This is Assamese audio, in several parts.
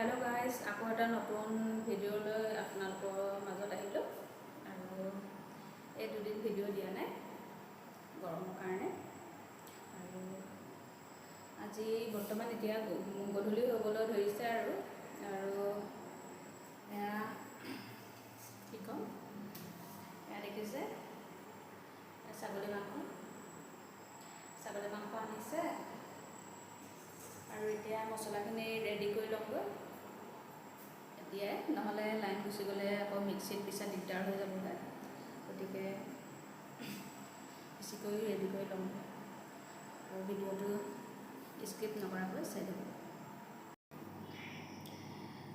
হেল্ল' গাইজ আকৌ এটা নতুন ভিডিঅ'লৈ আপোনালোকৰ মাজত আহিলোঁ। আৰু এই দুদিন ভিডিঅ' দিয়া নাই গৰমৰ কাৰণে। আৰু আজি বৰ্তমান এতিয়া গধূলি হ'বলৈ ধৰিছে আৰু। আৰু এয়া কি ক'ম? এয়া দেখিছে ছাগলী মাংস। ছাগলী মাংস আনিছে। আৰু এতিয়া মছলাখিনি ৰেডি কৰি ল'মগৈ এতিয়াই নহ'লে লাইন গুচি গ'লে আকৌ মিক্সিত পিছা দিগদাৰ হৈ যাবগৈ গতিকে পিচি কৰি ৰেডি কৰি ল'ম। আৰু ভিডিঅ'টো স্কিপ নকৰাকৈ চাই দিব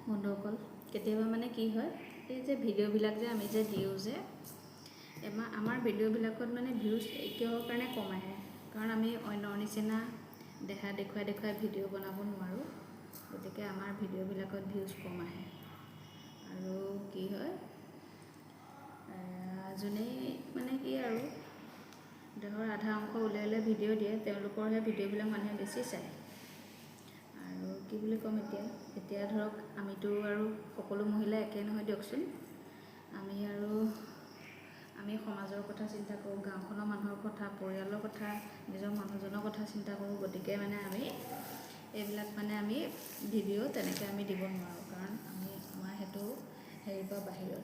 বন্ধুসকল কেতিয়াবা মানে কি হয় এই যে ভিডিঅ'বিলাক যে আমি যে দিওঁ যে এমা আমাৰ ভিডিঅ'বিলাকত মানে ভিউজ কিহৰ কাৰণে কম আহে। কাৰণ আমি অন্যৰ নিচিনা দেখা দেখুৱাই দেখুৱাই ভিডিঅ' বনাব নোৱাৰোঁ। গতিকে আমাৰ ভিডিঅ'বিলাকত ভিউজ কম আহে আৰু কি হয় এয়া, যোনেই মানে কি আৰু দেহৰ আধা অংশ উলিয়াই উলিয়াই ভিডিঅ' দিয়ে তেওঁলোকৰহে ভিডিঅ'বিলাক মানুহে বেছি চায়। আৰু কি বুলি ক'ম এতিয়া এতিয়া ধৰক আমিতো আৰু সকলো মহিলা একে নহয় দিয়কচোন। আমি আৰু আমি সমাজৰ কথা চিন্তা কৰোঁ গাঁওখনৰ মানুহৰ কথা পৰিয়ালৰ কথা নিজৰ মানুহজনৰ কথা চিন্তা কৰোঁ গতিকে মানে আমি এইবিলাক মানে আমি ভিডিঅ' তেনেকৈ আমি দিব নোৱাৰোঁ কাৰণ আমি আমাৰ সেইটো হেৰিৰ পৰা বাহিৰত।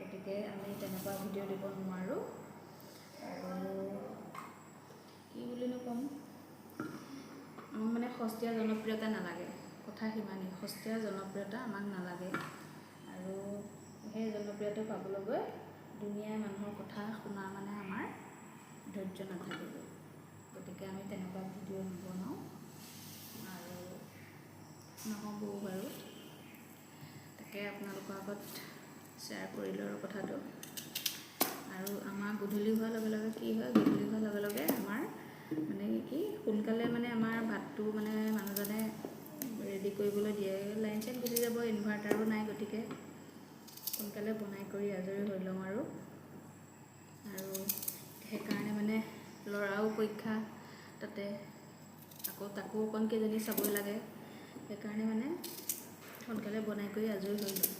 গতিকে আমি তেনেকুৱা ভিডিঅ' দিব নোৱাৰোঁ। আৰু কি বুলিনো ক'ম আমাক মানে সস্তীয়া জনপ্ৰিয়তা নালাগে। কথা সিমানেই সস্তীয়া জনপ্ৰিয়তা আমাক নালাগে। আৰু সেই জনপ্ৰিয়তা পাবলৈ গৈ দুনীয়াৰ মানুহৰ কথা শুনা মানে আমাৰ ধৈৰ্য নাথাকিব গতিকে আমি তেনেকুৱা ভিডিঅ' নবনাওঁ। আৰু নহ'বও বাৰু। তাকে আপোনালোকৰ আগত শ্বেয়াৰ কৰিলোঁ আৰু কথাটো। আৰু আমাৰ গধূলি হোৱাৰ লগে লগে কি হয় গধূলি হোৱাৰ লগে লগে আমাৰ মানে কি সোনকালে মানে আমাৰ ভাতটো মানে মানুহজনে ৰেডি কৰিবলৈ দিয়ে। লাইন চাইন গুচি যাব ইনভাৰ্টাৰো নাই গতিকে সোনকালে বনাই কৰি আজৰি হৈ লওঁ আৰু। আৰু সেইকাৰণে মানে ল'ৰাও পৰীক্ষা তাতে আকৌ তাকো অকণ কেইজনী চাবই লাগে। সেইকাৰণে মানে সোনকালে বনাই কৰি আজৰি হৈ লওঁ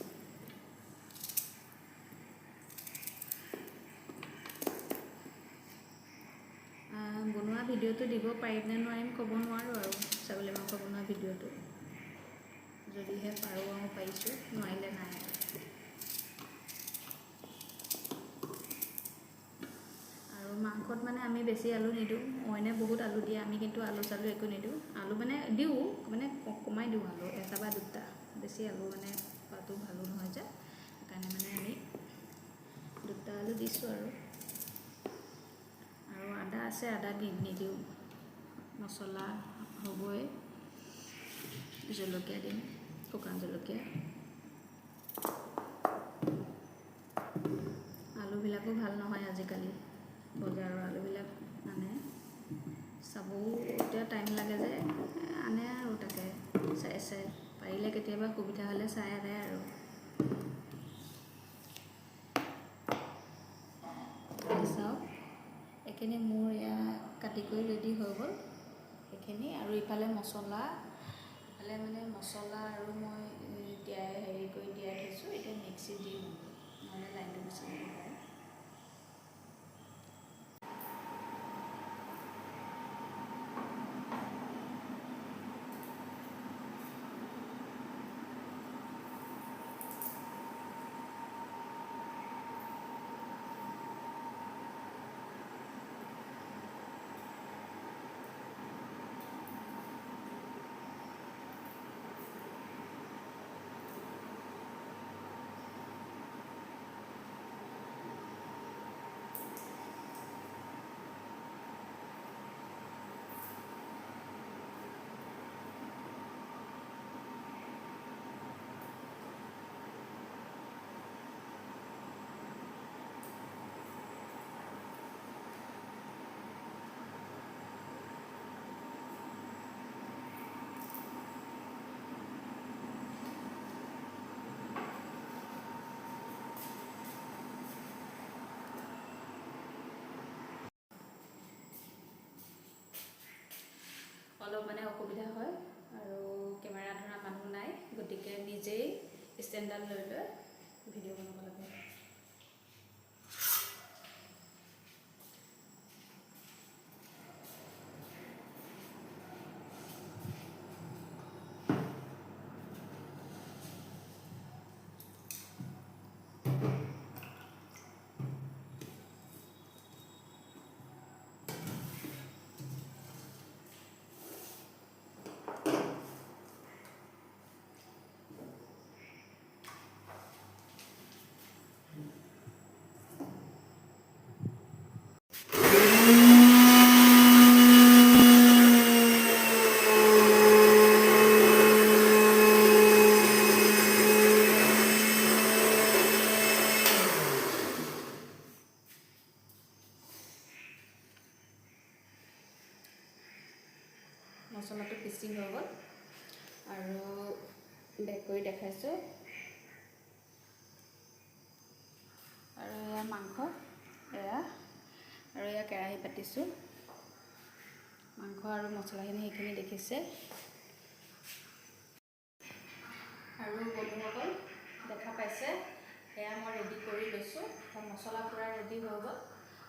আহ, বনোৱা ভিডিঅ'টো দিব পাৰিম নে নোৱাৰিম ক'ব নোৱাৰোঁ আৰু ছাগলী মাংস বনোৱা ভিডিঅ'টো। যদিহে পাৰোঁ আৰু পাৰিছোঁ নোৱাৰিলে নাই আৰু। মাংসত মানে আমি বেছি আলু নিদিওঁ মইনে বহুত আলু দিয়ে আমি কিন্তু আলু চালু একো নিদিওঁ। আলু মানে দিওঁ মানে কমাই দিওঁ আলু এটা বা দুটা। বেছি আলু মানে খোৱাটো ভালো নহয় যে সেইকাৰণে মানে আমি দুটা আলু দিছোঁ আৰু। আছে, আদা নিদিওঁ। মছলা হ'বই। জলকীয়া দিম, শুকান জলকীয়া। আলুবিলাকো ভালো নহয় আজিকালি। বজাৰৰ আলুবিলাক মানে চাবও এতিয়া টাইম লাগে যে, আনে আৰু তাকে। চাই চাই পাৰিলে কেতিয়াবা সুবিধা হ'লে চাই আনে। সেইখিনি আৰু ইফালে মছলা ইফালে মানে মছলা আৰু মই তিয়াই হেৰি কৰি তিয়াই থৈছোঁ এতিয়া মিক্সিত দিম নহ'লে লাইনটো গুচি যাব পাৰে অলপ মানে অসুবিধা হয় আৰু কেমেৰা ধৰা মানুহ নাই গতিকে নিজেই ষ্টেণ্ডাৰ্ড লৈ লৈ ভিডিঅ' বনাব লাগে। মছলাটো পিচি হৈ গ'ল। আৰু বেক কৰি দেখাইছোঁ। আৰু এয়া মাংস এয়া আৰু এয়া কেৰাহী পাতিছোঁ। মাংস আৰু মছলাখিনি সেইখিনি দেখিছে। আৰু বন্ধুসকল দেখা পাইছে? এয়া মই ৰেডি কৰি লৈছোঁ। মছলা পূৰা ৰেডি হৈ গ'ল।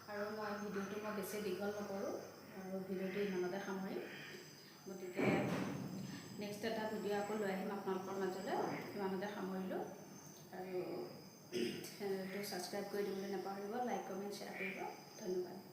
আৰু মই ভিডিঅ'টো মই বেছি দীঘল নকৰোঁ। আৰু ভিডিঅ'টো ইমানতে সামৰিম। আকৌ লৈ আহিম আপোনালোকৰ মাজলৈ। ইমানতে সামৰিলোঁ। আৰু চেনেলটো ছাবস্ক্ৰাইব কৰি দিবলৈ নাপাহৰিব লাইক কমেণ্ট শ্বেয়াৰ কৰিব। ধন্যবাদ।